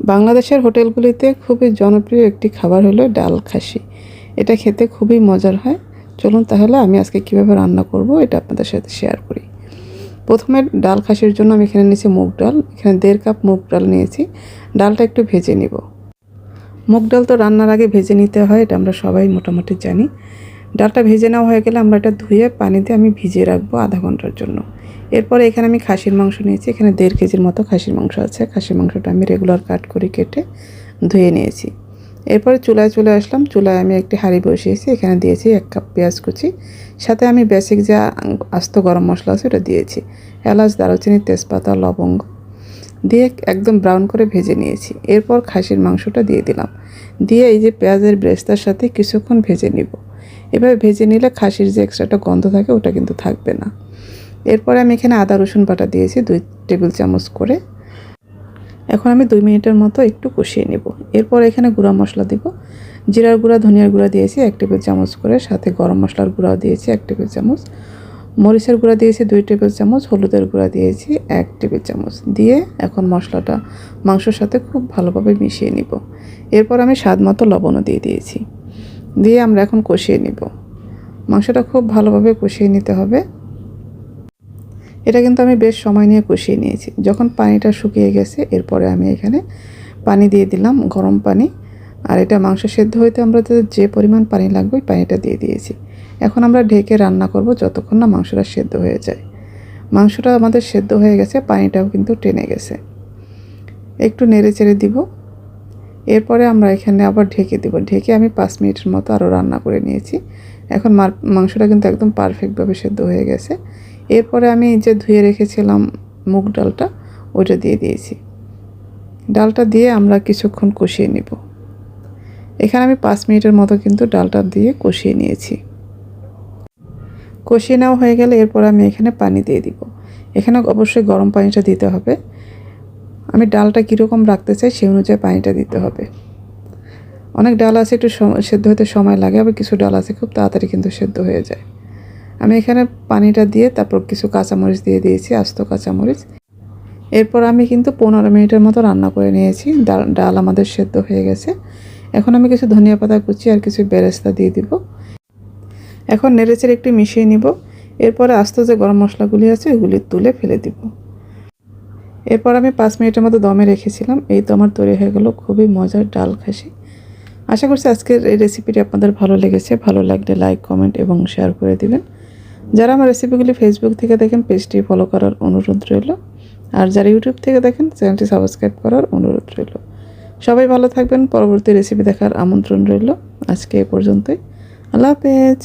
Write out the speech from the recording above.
বাংলাদেশের হোটেলগুলিতে খুবই জনপ্রিয় একটি খাবার হলো ডাল খাসি। এটা খেতে খুবই মজার হয়। চলুন তাহলে আমি আজকে কীভাবে রান্না করব এটা আপনাদের সাথে শেয়ার করি। প্রথমে ডাল খাসির জন্য আমি এখানে নিয়েছি মুগ ডাল। এখানে দেড় কাপ মুগ ডাল নিয়েছি। ডালটা একটু ভেজে নিব। মুগ ডাল তো রান্নার আগে ভেজে নিতে হয়, এটা আমরা সবাই মোটামুটি জানি। ডালটা ভেজে নেওয়া হয়ে গেলে আমরা এটা ধুয়ে পানিতে আমি ভিজিয়ে রাখব আধা ঘণ্টার জন্য। এরপরে এখানে আমি খাসির মাংস নিয়েছি, এখানে দেড় কেজির মতো খাসির মাংস আছে। খাসির মাংসটা আমি রেগুলার কাট করে কেটে ধুয়ে নিয়েছি। এরপরে চুলায় চলে আসলাম। চুলায় আমি একটি হাঁড়ি বসিয়েছি, এখানে দিয়েছি এক কাপ পেঁয়াজ কুচি। সাথে আমি বেসিক যা আস্ত গরম মশলা আছে ওটা দিয়েছি। এলাচ, দারুচিনি, তেজপাতা, লবঙ্গ দিয়ে একদম ব্রাউন করে ভেজে নিয়েছি। এরপর খাসির মাংসটা দিয়ে দিলাম। দিয়ে এই যে পেঁয়াজের ব্রেস্তার সাথে কিছুক্ষণ ভেজে নিব। এভাবে ভেজে নিলে খাসির যে এক্সট্রাটা গন্ধ থাকে, ওটা কিন্তু থাকবে না। এরপরে আমি এখানে আদা, রসুন বাটা দিয়েছি দুই টেবিল চামচ করে। এখন আমি দুই মিনিটের মতো একটু কষিয়ে নেব। এরপর এখানে গুঁড়া মশলা দিব। জিরার গুঁড়া, ধনিয়ার গুঁড়া দিয়েছি এক টেবিল চামচ করে। সাথে গরম মশলার গুঁড়াও দিয়েছি এক টেবিল চামচ। মরিচের গুঁড়া দিয়েছি দুই টেবিল চামচ। হলুদের গুঁড়া দিয়েছি এক টেবিল চামচ। দিয়ে এখন মশলাটা মাংসর সাথে খুব ভালোভাবে মিশিয়ে নিব। এরপর আমি স্বাদ মতো লবণও দিয়ে দিয়েছি। দিয়ে আমরা এখন কষিয়ে নিব। মাংসটা খুব ভালোভাবে কষিয়ে নিতে হবে। এটা কিন্তু আমি বেশ সময় নিয়ে কষিয়ে নিয়েছি। যখন পানিটা শুকিয়ে গেছে, এরপরে আমি এখানে পানি দিয়ে দিলাম, গরম পানি। আর এটা মাংস সেদ্ধ হইতে আমরা যে পরিমাণ পানি লাগবে, ওই পানিটা দিয়ে দিয়েছি। এখন আমরা ঢেকে রান্না করব যতক্ষণ না মাংসটা সেদ্ধ হয়ে যায়। মাংসটা আমাদের সেদ্ধ হয়ে গেছে, পানিটাও কিন্তু টেনে গেছে। একটু নেড়ে চেড়ে দিব। এরপরে আমরা এখানে আবার ঢেকে দিব। ঢেকে আমি পাঁচ মিনিটের মতো আরও রান্না করে নিয়েছি। এখন মাংসটা কিন্তু একদম পারফেক্টভাবে সেদ্ধ হয়ে গেছে। এরপরে আমি যে ধুয়ে রেখেছিলাম মুগ ডালটা, ওইটা দিয়ে দিয়েছি। ডালটা দিয়ে আমরা কিছুক্ষণ কষিয়ে নিব। এখানে আমি পাঁচ মিনিটের মতো কিন্তু ডালটা দিয়ে কষিয়ে নিয়েছি। কষিয়ে নেওয়া হয়ে গেলে এরপর আমি এখানে পানি দিয়ে দিব। এখানে অবশ্যই গরম পানিটা দিতে হবে। আমি ডালটা কীরকম রাখতে চাই সেই অনুযায়ী পানিটা দিতে হবে। অনেক ডাল আছে একটু সেদ্ধ হতে সময় লাগে, আবার কিছু ডাল আছে খুব তাড়াতাড়ি কিন্তু সেদ্ধ হয়ে যায়। আমি এখানে পানিটা দিয়ে তারপর কিছু কাঁচামরিচ দিয়ে দিয়েছি, আস্ত কাঁচামরিচ। এরপর আমি কিন্তু পনেরো মিনিটের মতো রান্না করে নিয়েছি। ডাল আমাদের সেদ্ধ হয়ে গেছে। এখন আমি কিছু ধনিয়া পাতা কুচি আর কিছু বেরেস্তা দিয়ে দিব। এখন নেড়েচেড়ে একটু মিশিয়ে নিব। এরপরে আস্ত যে গরম মশলাগুলি আছে ওগুলি তুলে ফেলে দিব। এরপর আমি পাঁচ মিনিটের মতো দমে রেখেছিলাম। এই তো আমার তৈরি হয়ে গেল খুবই মজার ডাল খাসি। আশা করছি আজকের এই রেসিপিটি আপনাদের ভালো লেগেছে। ভালো লাগলে লাইক কমেন্ট এবং শেয়ার করে দিবেন। যারা আমার রেসিপিগুলি ফেসবুক থেকে দেখেন পেজটি ফলো করার অনুরোধ রইল। আর যারা ইউটিউব থেকে দেখেন চ্যানেলটি সাবস্ক্রাইব করার অনুরোধ রইল। সবাই ভালো থাকবেন। পরবর্তী রেসিপি দেখার আমন্ত্রণ রইল। আজকে এ পর্যন্তই। আল্লাহ হাফেজ।